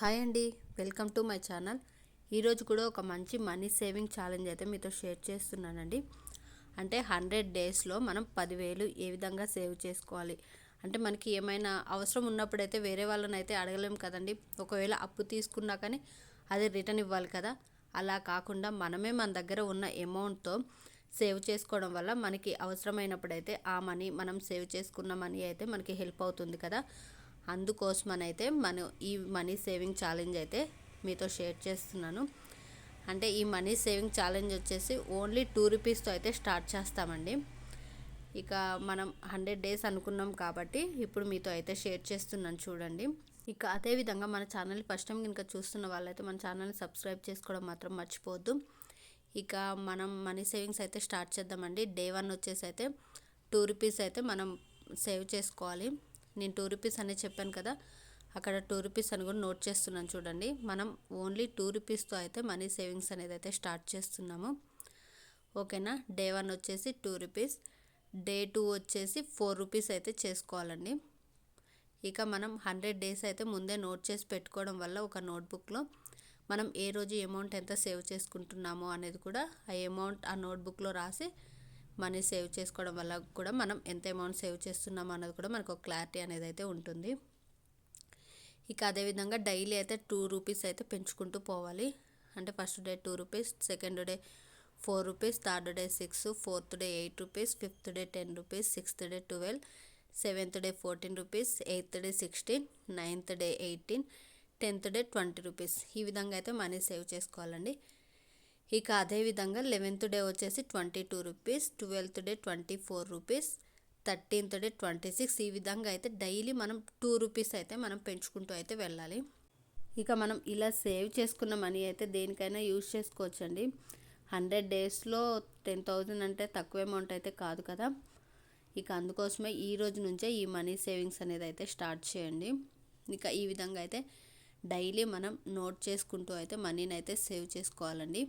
Hi అండి welcome to my channel. ఈరోజు కూడా ఒక మంచి మనీ సేవింగ్ ఛాలెంజ్ అయితే మీతో షేర్ చేస్తున్నానండి. అంటే హండ్రెడ్ డేస్లో మనం పదివేలు ఏ విధంగా సేవ్ చేసుకోవాలి? అంటే మనకి ఏమైనా అవసరం ఉన్నప్పుడైతే వేరే వాళ్ళని అయితే అడగలేం కదండి. ఒకవేళ అప్పు తీసుకున్నా కానీ అది రిటర్న్ ఇవ్వాలి కదా. అలా కాకుండా మనమే మన దగ్గర ఉన్న అమౌంట్తో సేవ్ చేసుకోవడం వల్ల మనకి అవసరమైనప్పుడైతే ఆ మనీ మనం సేవ్ చేసుకున్న మనీ అయితే మనకి హెల్ప్ అవుతుంది కదా. అందుకోసమనైతే మన ఈ మనీ సేవింగ్ ఛాలెంజ్ అయితే మీతో షేర్ చేస్తున్నాను. అంటే ఈ మనీ సేవింగ్ ఛాలెంజ్ వచ్చేసి ఓన్లీ టూ రూపీస్తో అయితే స్టార్ట్ చేస్తామండి. ఇక మనం హండ్రెడ్ డేస్ అనుకున్నాం కాబట్టి ఇప్పుడు మీతో అయితే షేర్ చేస్తున్నాను చూడండి. ఇక అదేవిధంగా మన ఛానల్ ఫస్ట్ టైం కనుక చూస్తున్న వాళ్ళైతే మన ఛానల్ని సబ్స్క్రైబ్ చేసుకోవడం మాత్రం మర్చిపోవద్దు. ఇక మనం మనీ సేవింగ్స్ అయితే స్టార్ట్ చేద్దామండి. డే వన్ వచ్చేసి అయితే టూ రూపీస్ అయితే మనం సేవ్ చేసుకోవాలి. నేను టూ రూపీస్ అనేది చెప్పాను కదా అక్కడ టూ రూపీస్ అని కూడా నోట్ చేస్తున్నాను చూడండి. మనం ఓన్లీ టూ రూపీస్తో అయితే మనీ సేవింగ్స్ అనేది అయితే స్టార్ట్ చేస్తున్నాము. ఓకేనా? డే వన్ వచ్చేసి టూ రూపీస్ డే టూ వచ్చేసి ఫోర్ రూపీస్ అయితే చేసుకోవాలండి. ఇక మనం హండ్రెడ్ డేస్ అయితే ముందే నోట్ చేసి పెట్టుకోవడం వల్ల ఒక నోట్బుక్లో మనం ఏ రోజు అమౌంట్ ఎంత సేవ్ చేసుకుంటున్నామో అనేది కూడా ఆ అమౌంట్ ఆ నోట్బుక్లో రాసి మనీ సేవ్ చేసుకోవడం వల్ల కూడా మనం ఎంత అమౌంట్ సేవ్ చేస్తున్నామో అన్నది కూడా మనకు ఒక క్లారిటీ అనేది అయితే ఉంటుంది. ఇక అదేవిధంగా డైలీ అయితే టూ రూపీస్ అయితే పెంచుకుంటూ పోవాలి. అంటే first day two rupees second day four rupees third day six fourth day eight rupees fifth day ten rupees sixth day twelve seventh day fourteen rupees eighth day sixteen ninth day eighteen tenth day twenty rupees. ఈ విధంగా అయితే money save చేసుకోవాలండి. ఇక అదేవిధంగా eleventh day వచ్చేసి twenty two rupees twelfth day twenty four rupees thirteenth day twenty six ఈ విధంగా అయితే డైలీ మనం టూ రూపీస్ అయితే మనం పెంచుకుంటూ అయితే వెళ్ళాలి. ఇక మనం ఇలా సేవ్ చేసుకున్న మనీ అయితే దేనికైనా యూజ్ చేసుకోవచ్చండి. హండ్రెడ్ డేస్లో టెన్ థౌజండ్ అంటే తక్కువ అమౌంట్ అయితే కాదు కదా. ఇక అందుకోసమే ఈ రోజు నుంచే ఈ మనీ సేవింగ్స్ అనేది అయితే స్టార్ట్ చేయండి. ఇక ఈ విధంగా అయితే డైలీ మనం నోట్ చేసుకుంటూ అయితే మనీని అయితే సేవ్ చేసుకోవాలండి.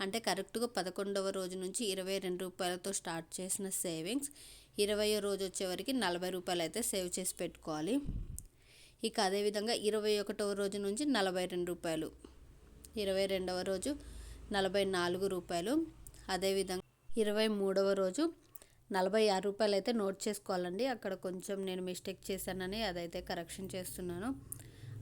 అంటే కరెక్ట్గా పదకొండవ రోజు నుంచి ఇరవై రెండు రూపాయలతో స్టార్ట్ చేసిన సేవింగ్స్. ఇరవయో రోజు వచ్చేవరకు నలభై రూపాయలు అయితే సేవ్ చేసి పెట్టుకోవాలి. ఇక అదేవిధంగా ఇరవై ఒకటవ రోజు నుంచి నలభై రెండు రూపాయలు. ఇరవై రెండవ రోజు నలభై నాలుగు రూపాయలు. అదేవిధంగా ఇరవై మూడవ రోజు నలభై ఆరు రూపాయలు అయితే నోట్ చేసుకోవాలండి. అక్కడ కొంచెం నేను మిస్టేక్ చేశానని అదైతే కరెక్షన్ చేస్తున్నాను.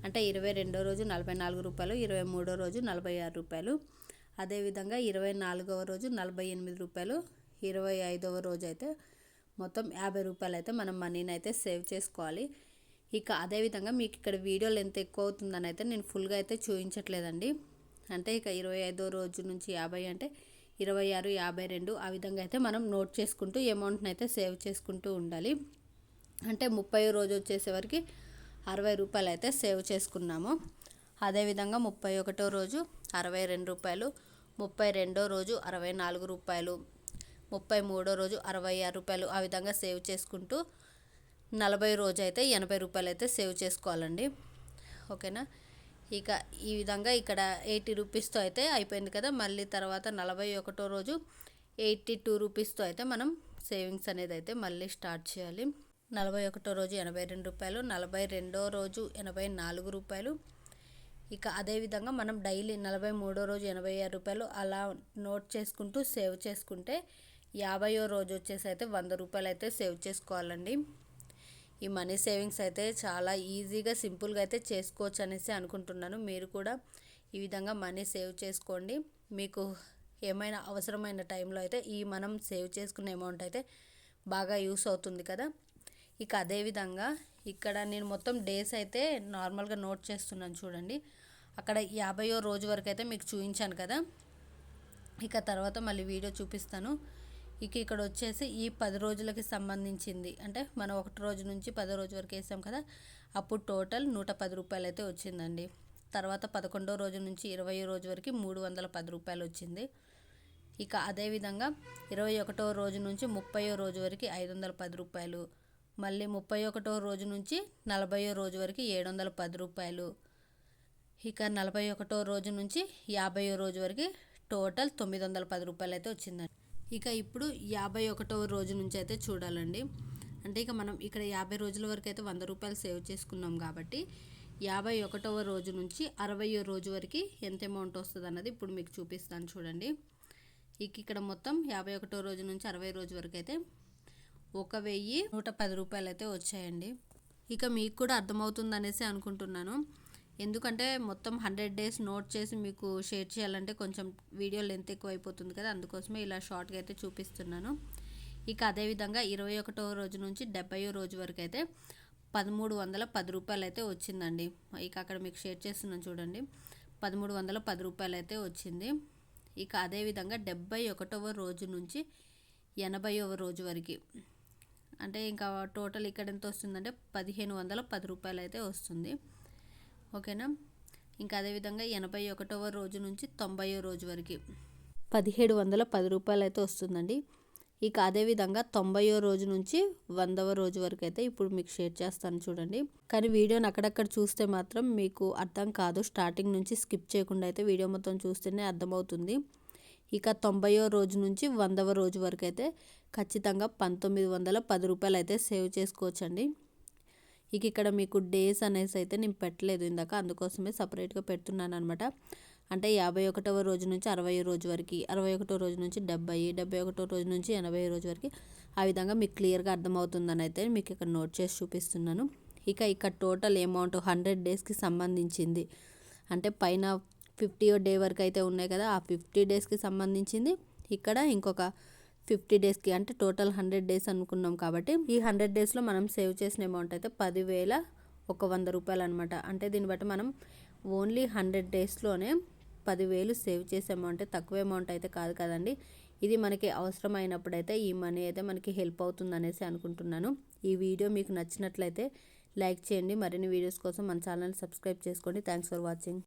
అంటే ఇరవై రెండో రోజు నలభై నాలుగు రూపాయలు ఇరవై మూడో రోజు నలభై ఆరు రూపాయలు. అదేవిధంగా ఇరవై నాలుగవ రోజు నలభై ఎనిమిది రూపాయలు ఇరవై ఐదవ రోజు అయితే మొత్తం యాభై రూపాయలు అయితే మనం మనీని అయితే సేవ్ చేసుకోవాలి. ఇక అదేవిధంగా మీకు ఇక్కడ వీడియోలు ఎంత ఎక్కువ అవుతుందని అయితే నేను ఫుల్గా అయితే చూపించట్లేదండి అంటే ఇక ఇరవై ఐదో రోజు నుంచి యాభై అంటే ఇరవై ఆరు యాభై రెండు ఆ విధంగా అయితే మనం నోట్ చేసుకుంటూ అమౌంట్ని అయితే సేవ్ చేసుకుంటూ ఉండాలి. అంటే ముప్పై రోజు వచ్చేసేవరకు అరవై రూపాయలు అయితే సేవ్ చేసుకున్నాము. అదేవిధంగా ముప్పై ఒకటో రోజు అరవై రెండు రూపాయలు ముప్పై రెండో రోజు అరవై నాలుగు రూపాయలు ముప్పై మూడో రోజు అరవై ఆరు రూపాయలు ఆ విధంగా సేవ్ చేసుకుంటూ నలభై రోజు అయితే ఎనభై రూపాయలు అయితే సేవ్ చేసుకోవాలండి. ఓకేనా? ఇక ఈ విధంగా ఇక్కడ ఎయిటీ రూపీస్తో అయితే అయిపోయింది కదా. మళ్ళీ తర్వాత నలభై ఒకటో రోజు ఎయిటీ టూ రూపీస్తో అయితే మనం సేవింగ్స్ అనేది అయితే మళ్ళీ స్టార్ట్ చేయాలి. నలభై ఒకటో రోజు ఎనభై రెండు రూపాయలు నలభై రెండో రోజు ఎనభై నాలుగు రూపాయలు ఇక అదేవిధంగా మనం డైలీ నలభై మూడో రోజు ఎనభై ఆరు రూపాయలు అలా నోట్ చేసుకుంటూ సేవ్ చేసుకుంటే యాభైయో రోజు వచ్చేసి అయితే వంద రూపాయలు అయితే సేవ్ చేసుకోవాలండి. ఈ మనీ సేవింగ్స్ అయితే చాలా ఈజీగా సింపుల్గా అయితే చేసుకోవచ్చు అనేసి అనుకుంటున్నాను. మీరు కూడా ఈ విధంగా మనీ సేవ్ చేసుకోండి. మీకు ఏమైనా అవసరమైన టైంలో అయితే ఈ మనం సేవ్ చేసుకునే అమౌంట్ అయితే బాగా యూస్ అవుతుంది కదా. ఇక అదేవిధంగా ఇక్కడ నేను మొత్తం డేస్ అయితే నార్మల్గా నోట్ చేస్తున్నాను చూడండి. అక్కడ యాభైయో రోజు వరకు అయితే మీకు చూపించాను కదా. ఇక తర్వాత మళ్ళీ వీడియో చూపిస్తాను. ఇక ఇక్కడ వచ్చేసి ఈ పది రోజులకి సంబంధించింది. అంటే మనం ఒకటి రోజు నుంచి పది రోజు వరకు వేసాం కదా. అప్పుడు టోటల్ నూట పది రూపాయలు అయితే వచ్చిందండి. తర్వాత పదకొండో రోజు నుంచి ఇరవై రోజు వరకు మూడు వందల పది రూపాయలు వచ్చింది. ఇక అదేవిధంగా ఇరవై ఒకటో రోజు నుంచి ముప్పయో రోజు వరకు ఐదు వందల పది రూపాయలు మళ్ళీ ముప్పై ఒకటో రోజు నుంచి నలభయో రోజు వరకు ఏడు వందల పది రూపాయలు. ఇక నలభై ఒకటో రోజు నుంచి యాభైయో రోజు వరకు టోటల్ తొమ్మిది వందల పది రూపాయలు అయితే వచ్చిందండి. ఇక ఇప్పుడు యాభై ఒకటో రోజు నుంచి అయితే చూడాలండి. అంటే ఇక మనం ఇక్కడ యాభై రోజుల వరకు అయితే వంద రూపాయలు సేవ్ చేసుకున్నాం కాబట్టి యాభై ఒకటవ రోజు నుంచి అరవయో రోజు వరకు ఎంత అమౌంట్ వస్తుంది అన్నది ఇప్పుడు మీకు చూపిస్తాను చూడండి. ఇక ఇక్కడ మొత్తం యాభై ఒకటో రోజు నుంచి అరవై రోజు వరకు అయితే ఒక వెయ్యి నూట పది రూపాయలు అయితే వచ్చాయండి. ఇక మీకు కూడా అర్థమవుతుంది అనేసి అనుకుంటున్నాను. ఎందుకంటే మొత్తం హండ్రెడ్ డేస్ నోట్ చేసి మీకు షేర్ చేయాలంటే కొంచెం వీడియో లెంత్ ఎక్కువ అయిపోతుంది కదా అందుకోసమే ఇలా షార్ట్గా అయితే చూపిస్తున్నాను. ఇక అదేవిధంగా ఇరవై ఒకటో రోజు నుంచి డెబ్బయో రోజు వరకు అయితే పదమూడు వందల పది రూపాయలు అయితే వచ్చిందండి. ఇక అక్కడ మీకు షేర్ చేస్తున్నాను చూడండి. పదమూడు వందల పది రూపాయలు అయితే వచ్చింది. ఇక అదేవిధంగా డెబ్బై ఒకటవ రోజు నుంచి ఎనభైవ రోజు వరకు అంటే ఇంకా టోటల్ ఇక్కడ ఎంత వస్తుందంటే పదిహేను వందల పది రూపాయలు అయితే వస్తుంది. ఓకేనా? ఇంకా అదేవిధంగా ఎనభై ఒకటవ రోజు నుంచి తొంభై రోజు వరకు పదిహేడు వందల పది రూపాయలు అయితే వస్తుందండి. ఇక అదేవిధంగా తొంభైయో రోజు నుంచి వందవ రోజు వరకు అయితే ఇప్పుడు మీకు షేర్ చేస్తాను చూడండి. కానీ వీడియోని అక్కడక్కడ చూస్తే మాత్రం మీకు అర్థం కాదు. స్టార్టింగ్ నుంచి స్కిప్ చేయకుండా అయితే వీడియో మొత్తం చూస్తేనే అర్థమవుతుంది. ఇక తొంభయో రోజు నుంచి వందవ రోజు వరకు అయితే ఖచ్చితంగా పంతొమ్మిది వందల పది రూపాయలు అయితే సేవ్ చేసుకోవచ్చండి. ఇక ఇక్కడ మీకు డేస్ అనేసి అయితే నేను పెట్టలేదు ఇందాక అందుకోసమే సపరేట్గా పెడుతున్నాను అనమాట అంటే యాభై ఒకటవ రోజు నుంచి అరవై రోజు వరకు అరవై ఒకటో రోజు నుంచి డెబ్బై డెబ్బై ఒకటో రోజు నుంచి ఎనభై రోజు వరకు ఆ విధంగా మీకు క్లియర్గా అర్థమవుతుందని అయితే మీకు ఇక్కడ నోట్ చేసి చూపిస్తున్నాను. ఇక ఇక్కడ టోటల్ అమౌంట్ హండ్రెడ్ డేస్కి సంబంధించింది. అంటే పైన ఫిఫ్టీ డే వరకు అయితే ఉన్నాయి కదా ఆ ఫిఫ్టీ డేస్కి సంబంధించింది. ఇక్కడ ఇంకొక ఫిఫ్టీ డేస్కి అంటే టోటల్ హండ్రెడ్ డేస్ అనుకున్నాం కాబట్టి ఈ హండ్రెడ్ డేస్లో మనం సేవ్ చేసిన అమౌంట్ అయితే పదివేల ఒక వంద రూపాయలు అనమాట అంటే దీన్ని బట్టి మనం ఓన్లీ హండ్రెడ్ డేస్లోనే పదివేలు సేవ్ చేసే అమౌంట్ తక్కువ అమౌంట్ అయితే కాదు కదండి. ఇది మనకి అవసరమైనప్పుడైతే ఈ మనీ అయితే మనకి హెల్ప్ అవుతుంది అనేసి అనుకుంటున్నాను. ఈ వీడియో మీకు నచ్చినట్లయితే లైక్ చేయండి. మరిన్ని వీడియోస్ కోసం మన ఛానల్ సబ్స్క్రైబ్ చేసుకోండి. Thanks for watching.